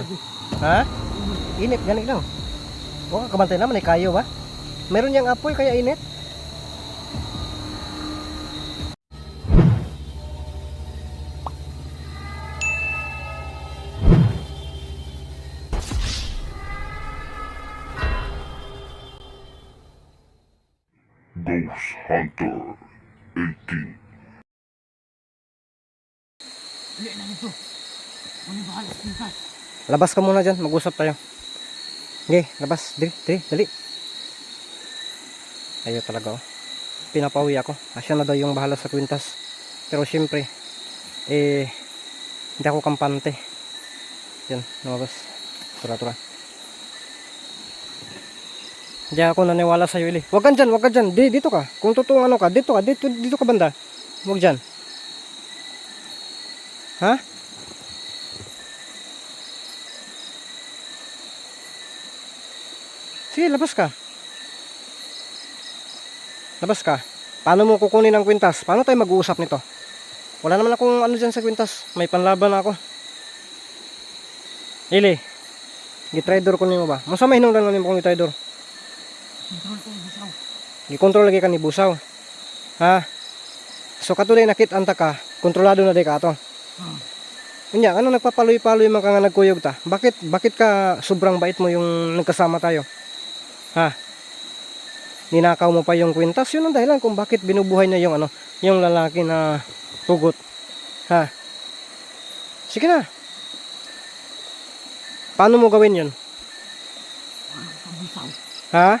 Mm. Ha? Init, ganit lang. Oo, kabantay naman, eh, kayo ba? Meron niyang apoy, kaya init. Ghost Hunter 18. Labas ka muna dyan, mag-usap tayo. Okay, labas. Dali, dali, dali. Ayaw talaga oh. Pinapawi ako. Asya na daw yung bahala sa kwintas. Pero syempre, eh, hindi ako kampante. Yan, lumabas. Tura, tura. Hindi ako naniwala sa'yo, Ili. Huwag ka dyan, huwag ka dyan. Di, dito ka. Kung totoong ano ka, dito ka, dito, dito ka banda. Huwag dyan. Ha? Sige, labas ka. Labas ka. Paano mo kukunin ang kwintas? Paano tayo mag-uusap nito? Wala naman akong ano dyan sa kwintas. May panlaban ako. Ili. Gitrader ko nimo ba? Masa may hinungdan mo kong gitrader? Gikontrol lagi ka ni Busaw. Ha? So katuloy nakit anta ka, kontrolado na di ka ato. Unya, ano nagpapaloy-paloy man ka nga nagkuyog ta? Bakit bakit ka sobrang bait mo yung nagkasama tayo? Ha? Ninakaw mo pa yung kwintas, yun ang dahilan kung bakit binubuhay na yung ano, yung lalaki na tugot. Ha? Sige na. Paano mo gawin yun? Ha?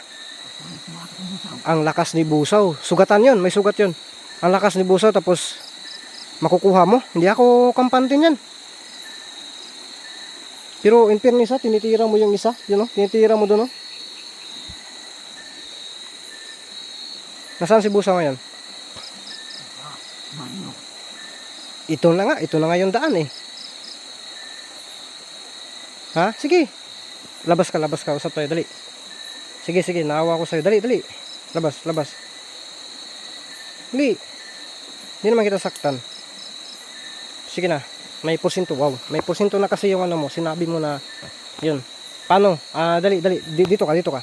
Ang lakas ni Busaw. Sugatan yun, may sugat yun. Ang lakas ni Busaw tapos makukuha mo. Hindi ako kampante niyan. Pero in fairness ha, tinitira mo yung isa. Yun o, tinitira mo doon o. Nasaan si Busaw ngayon? Ito na nga, ito na nga yung daan eh. Ha? Sige. Labas ka, labas ka. Usap tayo, dali. Sige, sige, naawa ko sa'yo. Dali, dali. Labas, labas. Dali. Hindi naman kita saktan. Sige na. May porsinto. Wow. May porsinto na kasi yung ano mo. Sinabi mo na, yun. Paano? Ah, dali, dali. Di- Dito ka, dito ka.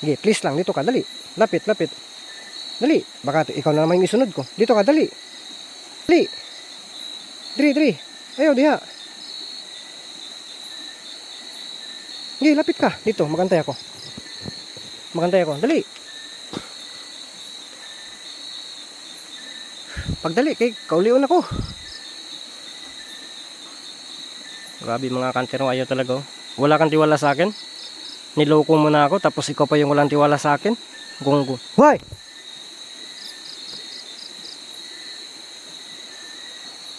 Sige, please lang. Dito ka. Dali. Lapit, lapit. Dali. Baka ikaw na naman yung isunod ko. Dito ka, dali. Dali. Dali, dali. Ayaw, diha. Sige, lapit ka. Dito, magantay ako. Magantay ako. Dali. Pagdali, kay kaulion ako. Grabe mga kantero, ayaw talaga. oh. Wala kang tiwala sa akin. Niloko mo na ako, tapos ikaw pa yung walang tiwala sa akin. Gung gung. Hoy!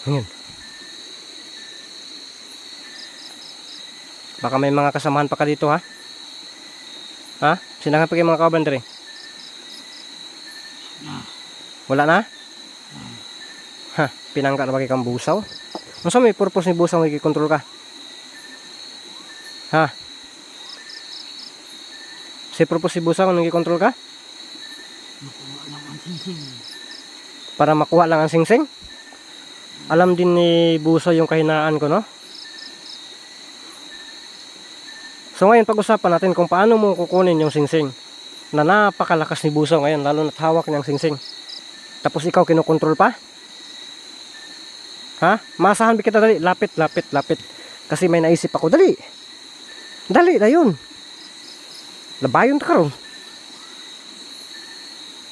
Ngayon. Baka may mga kasamahan pa ka dito ha? Ha? Sinangan pa kayo mga kabandere? Wala na? Ha? Pinangka na kay kang busaw? Ano sa may purpose ni busaw may kontrol ka? Ha? Si purpose ni busaw nang kontrol ka? Para makuha lang ang singsing? Alam din ni busaw yung kahinaan ko, no? So ngayon pag-usapan natin kung paano mo kukunin yung singsing na napakalakas ni Busaw ngayon lalo na't hawak niyang singsing. Tapos ikaw kinokontrol pa? Ha? Masahan kita dali? Lapit, lapit, lapit. Kasi may naisip ako. Dali. Dali na yun. Labayon ta karon.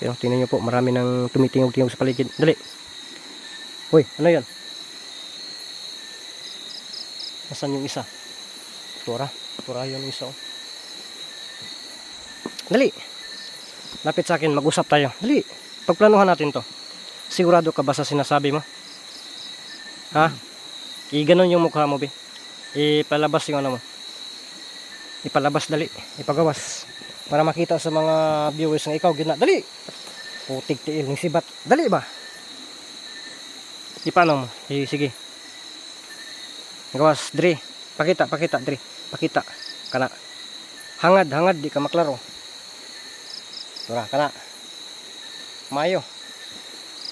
Pero tingnan nyo po, marami nang tumitingog-tingog sa paligid. Dali. Uy, ano yan? Nasaan yung isa? Tura. Tura yung isa. oh. Dali. Lapit sa akin, mag-usap tayo. Dali. Pagplanuhan natin to. Sigurado ka ba sa sinasabi mo? Ha? I-ganon yung mukha mo, be. Ipalabas yung ano mo. Ipalabas dali. Ipagawas. Para makita sa mga viewers na ikaw, gina. Dali! Putik tiil ng sibat. Dali ba? Di paano mo? Eh, sige. Gawas, Dre. Pakita, pakita, Dre. Pakita. Kana. Hangad, hangad, di ka maklaro. Tura, kana. Mayo.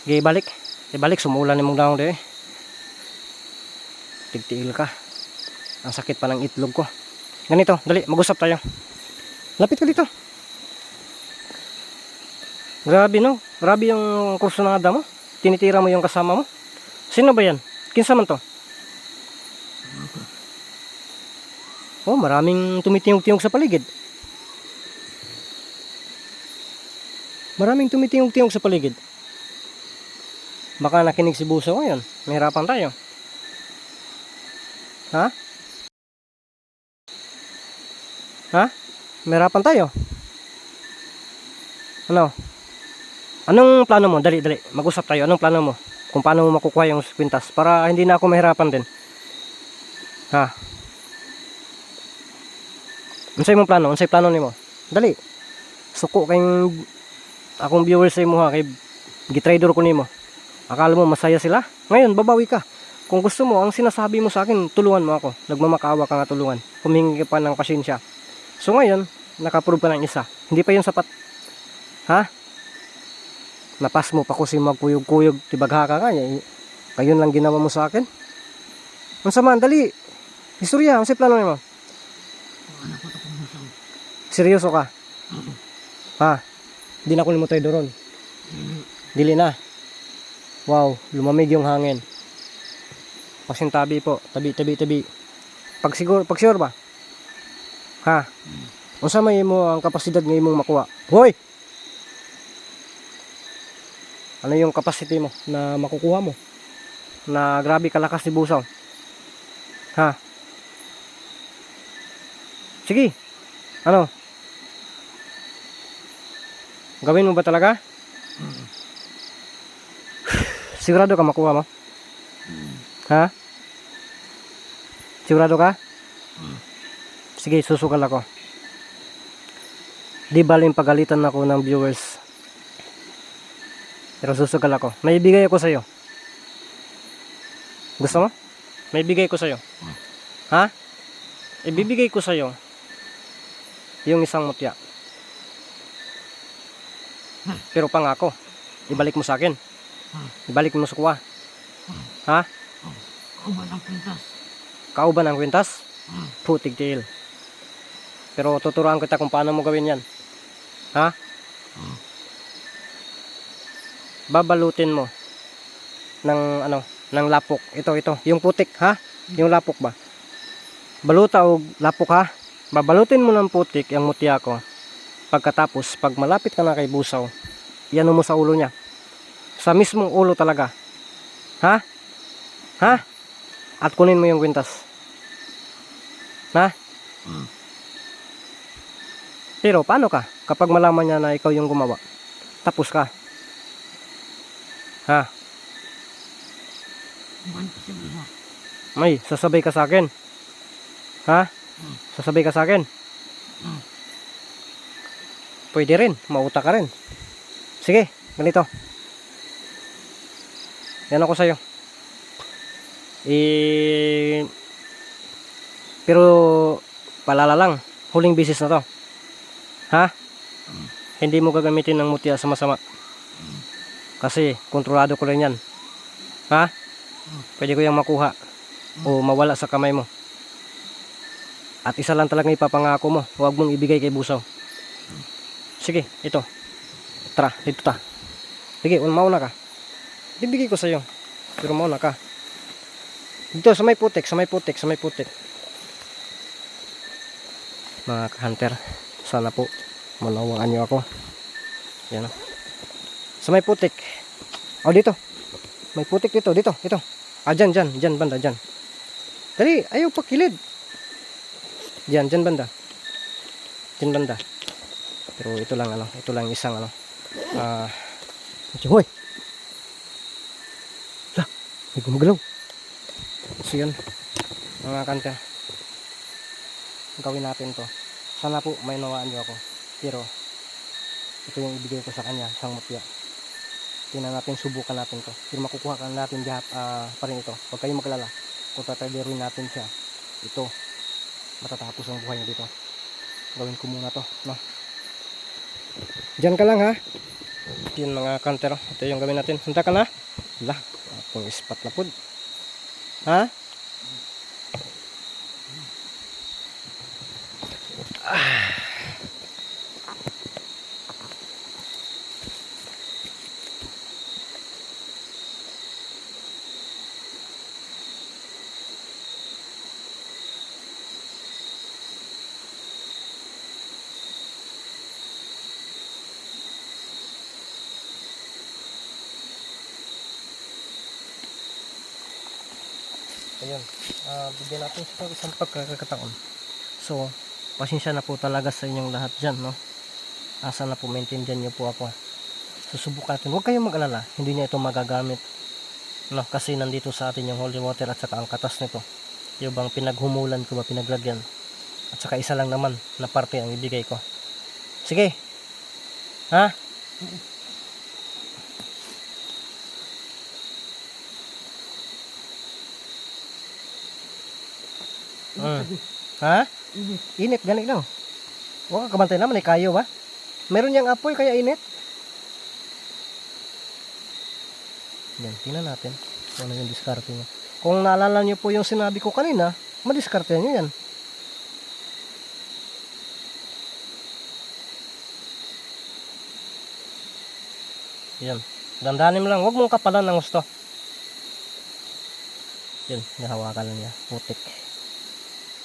Gi balik. Di balik sumulan ni mong daong de. Tigtiil ka. Ang sakit pa ng itlog ko. Ganito, dali, mag-usap tayo. Lapit ka dito. Grabe no. Grabe yung kursunada mo. Tinitira mo yung kasama mo. Sino ba yan? Kinsa man to? Oh, maraming tumitingog-tingog sa paligid. Maraming tumitingog-tingog sa paligid. Baka nakinig si Buso ngayon. Mahirapan tayo. Ha? Ha? Mahirapan tayo. Ano? Anong plano mo? Dali, dali. Mag-usap tayo. Anong plano mo? Kung paano mo makukuha yung kwintas para hindi na ako mahirapan din. Ha? Unsay mong plano? Unsay plano nimo? Dali. Suko kayong akong viewers sa imo ha kay gitrader ko nimo. Akala mo masaya sila? Ngayon babawi ka. Kung gusto mo, ang sinasabi mo sa akin, tulungan mo ako. Nagmamakawa ka nga tulungan. Humingi ka pa ng pasensya. So ngayon, nakaprove ka ng isa. Hindi pa yun sapat. Ha? Napas mo pa ko si magkuyog-kuyog. Tibagha ka nga. eh. Kayon lang ginawa mo sa akin. Ang sama, dali. Istorya, ang plano mo. Seryoso ka? Ha? Di na ko mo tayo. Dili na. Wow, lumamig yung hangin. Pasintabi po. Tabi, tabi, tabi. Pag siguro, pag sure ba? Ha? Unsa may mo ang kapasidad nga imong makuha? Hoy! Ano yung capacity mo na makukuha mo? Na grabe kalakas ni Busaw. Ha? Sige. Ano? Gawin mo ba talaga? Sigurado ka makuha mo? Ha? Sigurado ka? Sige, susukal ako. Di baling pagalitan ako ng viewers. Pero susukal ako. May ibigay ako sa'yo. Gusto mo? May ibigay ko sa'yo. Ha? Ibibigay ko sa'yo yung isang mutya. Pero pangako, ibalik mo sa akin. Ibalik mo sa kuha. Ha? Kuman ang pintas. Kauban ang kwintas? Putig tiil. Pero tuturuan kita kung paano mo gawin yan. Ha? Babalutin mo ng ano, ng lapok. Ito, ito, yung putik, ha? Yung lapok ba? Baluta o lapok ha? Babalutin mo ng putik yung mutya ko. Pagkatapos, pag malapit ka na kay Busaw, iano mo sa ulo niya. Sa mismong ulo talaga. Ha? Ha? At kunin mo yung kwintas. Ha? Hmm. Pero paano ka kapag malaman niya na ikaw yung gumawa? Tapos ka. Ha? May, sasabay ka sa akin. Ha? Sasabay ka sa akin. Pwede rin, mauta ka rin. Sige, ganito. Yan ako sa'yo. Eh, pero palala lang, huling bisis na to. Ha? Hindi mo gagamitin ng mutya sa masama. Kasi kontrolado ko rin yan. Ha? Pwede ko yung makuha o mawala sa kamay mo. At isa lang talaga ipapangako mo, huwag mong ibigay kay Busaw. Sige, ito. Tara, dito ta. Sige, un mauna ka. Bibigay ko sa'yo. Pero mauna ka. Dito, sa may putik, sa may putik, sa may putik. Mga hunter, sana po malawaan niyo ako. Yan o. Sa may putik. O, dito. May putik dito, dito, dito. Ah, dyan, dyan, dyan, banda, dyan. Dali, ayaw pa kilid. Dyan, dyan banda. Dyan banda. Pero ito lang ano, ito lang isang ano. Ah, uh, hoy. Lah, may gumagalaw. So yun, mga kanta. Gawin natin to. Sana po may nawaan niyo ako. Pero, ito yung ibigay ko sa kanya, isang mutya. Tingnan natin, subukan natin to. Pero makukuha ka natin dihat, ah, pa rin ito. Huwag kayong maglala. Kung tatabirin natin siya, ito, matatapos ang buhay niya dito. Gawin ko muna to, no? Diyan ka lang ha. Yun mga counter. Ito yung gawin natin. Sunta ka na. Wala. Akong ispat na po. Ha? Ayun. Ah, bigyan natin siya ng isang pagkakataon. So, pasensya na po talaga sa inyong lahat dyan, no? Asa na po, maintindihan niyo po ako. Susubukan natin. Huwag kayong mag-alala. Hindi niya ito magagamit. No, kasi nandito sa atin yung holy water at saka ang katas nito. Yung bang pinaghumulan ko ba, pinaglagyan. At saka isa lang naman na parte ang ibigay ko. Sige. Ha? Ha? Init. Init, galing lang. Huwag ka kabantay naman, eh, kayo ba? Meron niyang apoy, kaya init. Yan, tingnan natin kung ano yung diskarte niya. Kung naalala niyo po yung sinabi ko kanina, madiskarte niyo yan. Yan. Dandanin mo lang. Huwag mong kapalan ng gusto. Yan, nahawakan niya. Putik.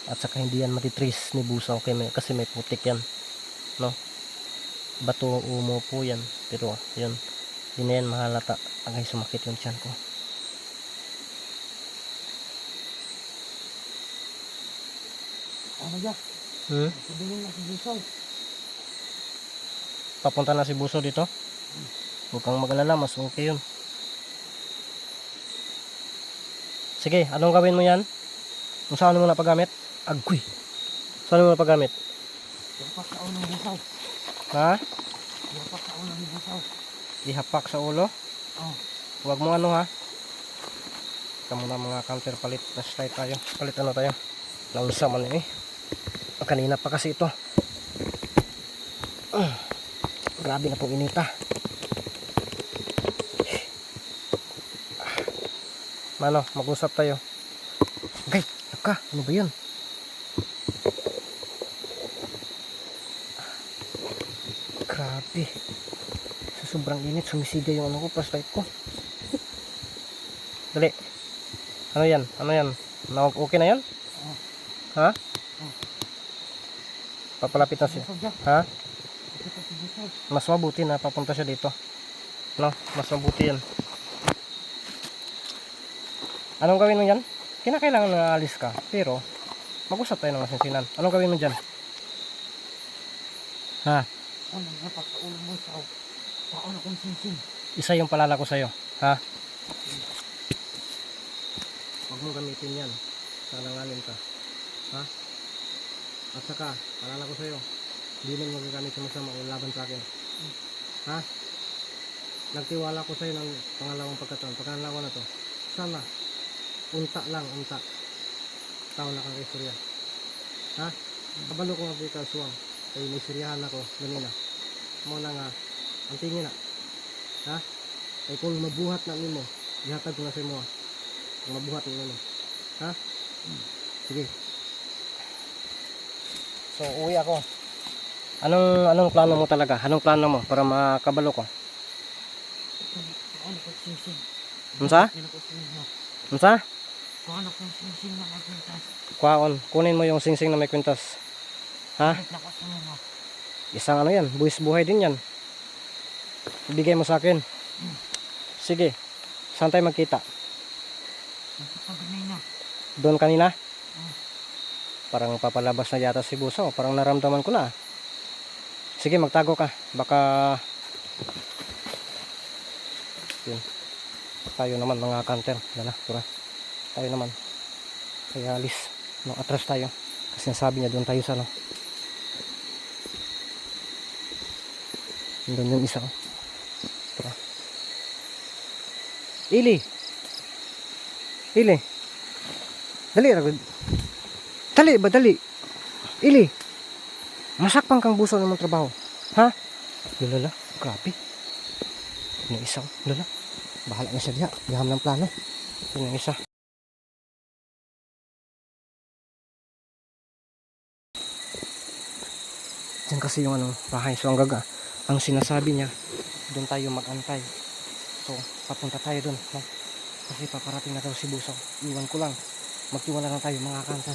At saka hindi yan matitris ni Busaw kay may, kasi may putik yan. No? Bato umo po yan. Pero yun, hindi na yan mahalata. Agay sumakit yung tiyan ko. Ano ba? Hmm? Papunta na si Busaw dito. Huwag kang mag-alala, mas okay yun. Sige, anong gawin mo yan? Kung saan mo na paggamit? Agoy! Saan mo na paggamit? Yapak sa ulo ni Busaw. Ha? Yapak sa ulo ni Busaw. Ihapak sa ulo? Oh. Huwag mo ano ha? Ito muna mga counter palit. Flashlight tayo. Palit ano tayo? Nausa man eh. Ah, Kanina pa kasi ito. Ah, grabe na pong inita. Mano, mag-usap tayo. Okay, naka, ano ba yun? Grabe. Sa sobrang init, sumisiga yung ano ko, flashlight ko. Dali. Ano yan? Ano yan? Okay na yan? Ha? Papalapit na siya. Ha? Mas mabuti na papunta siya dito. No? Mas mabuti yan. Anong gawin mo dyan? Kinakailangan na alis ka. Pero, mag-usap tayo ng masinsinan. Anong gawin mo dyan? Ha? Ano yapak sa ulo mo? Sa ulo kong sinsing. Isa yung palala ko sa'yo. Ha? Huwag mong gamitin yan. Salanganin ka. Ha? At saka, palala ko sa'yo. Hindi mo magagamit sa masama o laban sa akin. Ha? Nagtiwala ko sa'yo ng pangalawang pagkataon. Pagkalawa na to. Sana, unta lang, unta. Tao na kang istorya. Ha? Kabalo ko nga di ka suwang. Kaya may siryahan ako ganina. Mo na nga, ang tingin na. Ha? Kaya kung mabuhat na nimo, ihatag ko na sa imo. ah. Kung mabuhat na nimo. Ha? Sige. So, uwi ako. Anong anong plano mo talaga? Anong plano mo para makabalo ko? Ulo kong sinsing. Unsa? Ko. Unsa? Sa ulo kong sinsing na nagpintas. Kuhaon, kunin mo yung singsing na may kwintas. Ha? Mga. Isang ano yan, buwis buhay din yan. Ibigay mo sa akin. Sige. Saan tayo magkita? Na. Doon kanina? Parang papalabas na yata si Buso. Parang naramdaman ko na. Sige, magtago ka. Baka... Yun. Tayo naman mga kanter. Dala, tura. Tayo naman. Kaya alis. No, atras tayo. Kasi nasabi niya doon tayo sa ano. Doon yung isa ko. Tura. Ili! Ili! Dali, ragod. Dali ba, dali. Ili. Masakpang kang buso ng mga trabaho. Ha? Lala, grabe. Yung isa, oh. lala. Bahala na siya diya. Yaham ng plano. Yung isa. Diyan kasi yung ano, bahay. So ang gaga, ang sinasabi niya, doon tayo magantay. So, papunta tayo doon. No? Kasi paparating na daw si Busaw. Iwan ko lang. Magtiwala lang tayo mga kanta.